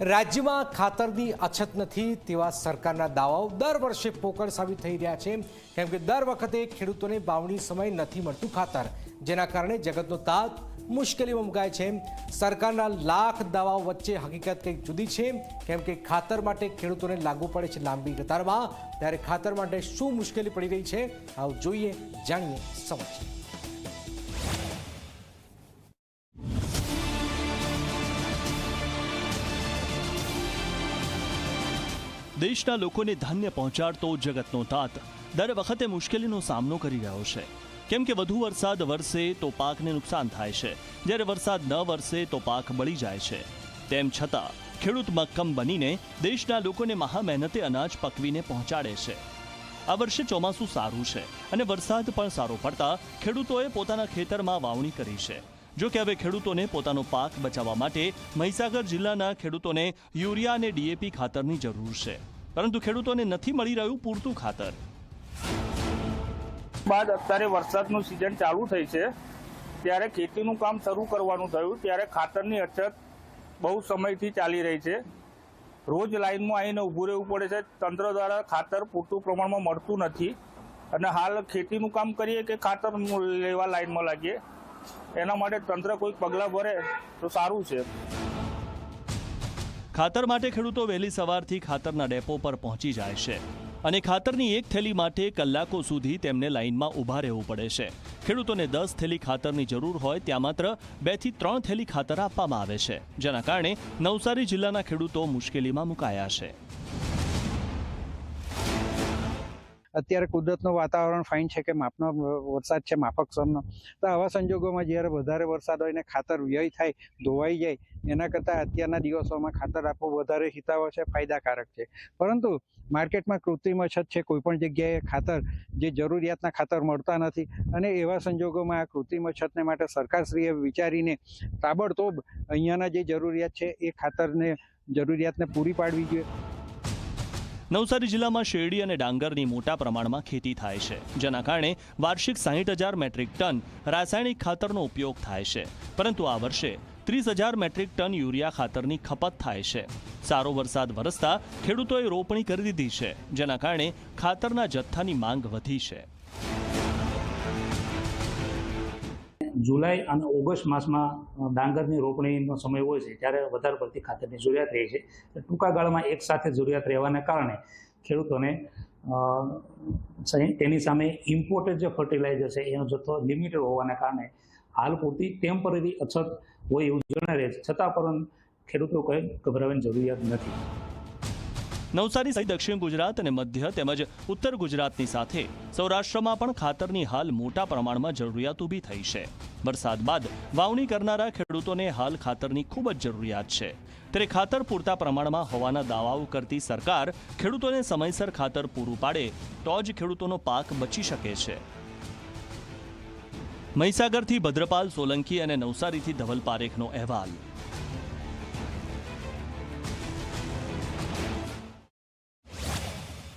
રાજ્યમાં ખાતરની અછત નથી તેવા સરકારના દાવાઓ દર વર્ષે પોકળ સાબિત થઈ રહ્યા છે. કેમ કે દર વખતે ખેડૂતોને વાવણી સમય નથી મળતું ખાતર, જેના કારણે જગતનો તાત મુશ્કેલીમાં મુકાય છે. સરકારના લાખ દાવાઓ વચ્ચે હકીકત કંઈક જુદી છે. કેમ કે ખાતર માટે ખેડૂતોને લાગુ પડે છે લાંબી કતારમાં ત્યારે ખાતર માટે શું મુશ્કેલી પડી રહી છે? આવું જોઈએ, જાણીએ સમજીએ દેશના લોકોને ધાન્ય પહોંચાડતો જગતનો તાત. દર વખતે મુશ્કેલીનો સામનો કરી રહ્યો છે. કેમ કે વધુ વરસાદ વરસે તો પાકને નુકસાન થાય છે. જ્યારે વરસાદ ન વરસે તો પાક બળી જાય છે. તેમ છતાં, ખેડૂત મક્કમ બનીને દેશના લોકોને મહા મહેનતે અનાજ પકવીને પહોંચાડે છે. આ વર્ષે ચોમાસું સારું છે અને વરસાદ પણ સારો પડતા ખેડૂતોએ પોતાના ખેતરમાં વાવણી કરી છે. જો કે હવે ખેડૂતોને પોતાનો પાક બચાવવા માટે મહીસાગર જિલ્લાના ખેડૂતોને યુરિયા અને ડીએપી ખાતરની જરૂર છે. પરંતુ ખેડૂતોને નથી મળી રહ્યું પૂરતું ખાતર. બાદ અત્યારે વરસાદનું સિઝન ચાલુ થઈ છે. ત્યારે ખેતીનું કામ શરૂ કરવાનું થયું. ત્યારે ખાતરની અછત બહુ સમયથી ચાલી રહી છે. રોજ લાઇનમાં આવીને ઊભું રહેવું પડે છે. તંત્ર દ્વારા ખાતર પૂરતું પ્રમાણમાં મળતું નથી. અને હાલ ખેતીનું કામ કરીએ કે ખાતર લેવા લાઈનમાં લાગીએ. એના માટે તંત્ર કોઈ પગલાં ભરે તો સારું છે. ખાતર માટે ખેડૂતો વહેલી સવારથી ખાતરના ડેપો પર પહોંચી જાય છે અને ખાતરની એક થેલી માટે કલાકો સુધી તેમને લાઇનમાં ઊભા રહેવું પડે છે. ખેડૂતોને દસ થેલી ખાતરની જરૂર હોય ત્યાં માત્ર બેથી ત્રણ થેલી ખાતર આપવામાં આવે છે, જેના કારણે નવસારી જિલ્લાના ખેડૂતો મુશ્કેલીમાં મુકાયા છે. અત્યારે કુદરતનું વાતાવરણ ફાઇન છે કે માપનો વરસાદ છે, માફક સમનો તો આવા સંજોગોમાં જ્યારે વધારે વરસાદ હોય ને ખાતર વ્યય થાય, ધોવાઈ જાય, એના કરતાં અત્યારના દિવસોમાં ખાતર આપવું વધારે હિતાવ છે, ફાયદાકારક છે. પરંતુ માર્કેટમાં કૃત્રિમ અછત છે, કોઈપણ જગ્યાએ ખાતર જે જરૂરિયાતના ખાતર મળતા નથી અને એવા સંજોગોમાં આ કૃત્રિમ અછતને માટે સરકારશ્રીએ વિચારીને તાબડતોબ અહીંયાના જે જરૂરિયાત છે, એ ખાતરને, જરૂરિયાતને પૂરી પાડવી જોઈએ. નવસારી જિલ્લામાં શેરડી અને ડાંગરની મોટા પ્રમાણમાં ખેતી થાય છે, જેના કારણે વાર્ષિક સાહીઠ હજાર મેટ્રિક ટન રાસાયણિક ખાતરનો ઉપયોગ થાય છે. પરંતુ આ વર્ષે ત્રીસ હજાર મેટ્રિક ટન યુરિયા ખાતરની ખપત થાય છે. સારો વરસાદ વરસતા ખેડૂતોએ રોપણી કરી દીધી છે, જેના કારણે ખાતરના જથ્થાની માંગ વધી છે. જુલાઈ અને ઓગસ્ટ માસમાં ડાંગરની રોપણીનો સમય હોય છે, ત્યારે વધારે પડતી ખાતરની જરૂરિયાત રહે છે. ટૂંકા ગાળામાં એક સાથે જરૂરિયાત રહેવાને કારણે ખેડૂતોને તેની સામે ઇમ્પોર્ટેડ જે ફર્ટિલાઇઝર છે, એનો જથ્થો લિમિટેડ હોવાને કારણે હાલ પૂરતી ટેમ્પરરી અછત હોય એવું રહે છે. છતાં પણ ખેડૂતો કંઈ ગભરાવાની જરૂરિયાત નથી. નવસારી સહિત દક્ષિણ ગુજરાત અને મધ્ય તેમજ ઉત્તર ગુજરાતની સાથે સૌરાષ્ટ્રમાં પણ ખાતરની હાલ મોટા પ્રમાણમાં જરૂરિયાત ઊભી થઈ છે. વરસાદ બાદ વાવણી કરનારા ખેડૂતોને હાલ ખાતરની ખૂબ જ જરૂરિયાત છે. ત્યારે ખાતર પૂરતા પ્રમાણમાં હોવાના દાવાઓ કરતી સરકાર ખેડૂતોને સમયસર ખાતર પૂરું પાડે તો જ ખેડૂતોનો પાક બચી શકે છે. મહીસાગરથી ભદ્રપાલ સોલંકી અને નવસારીથી ધવલ પારેખનો અહેવાલ.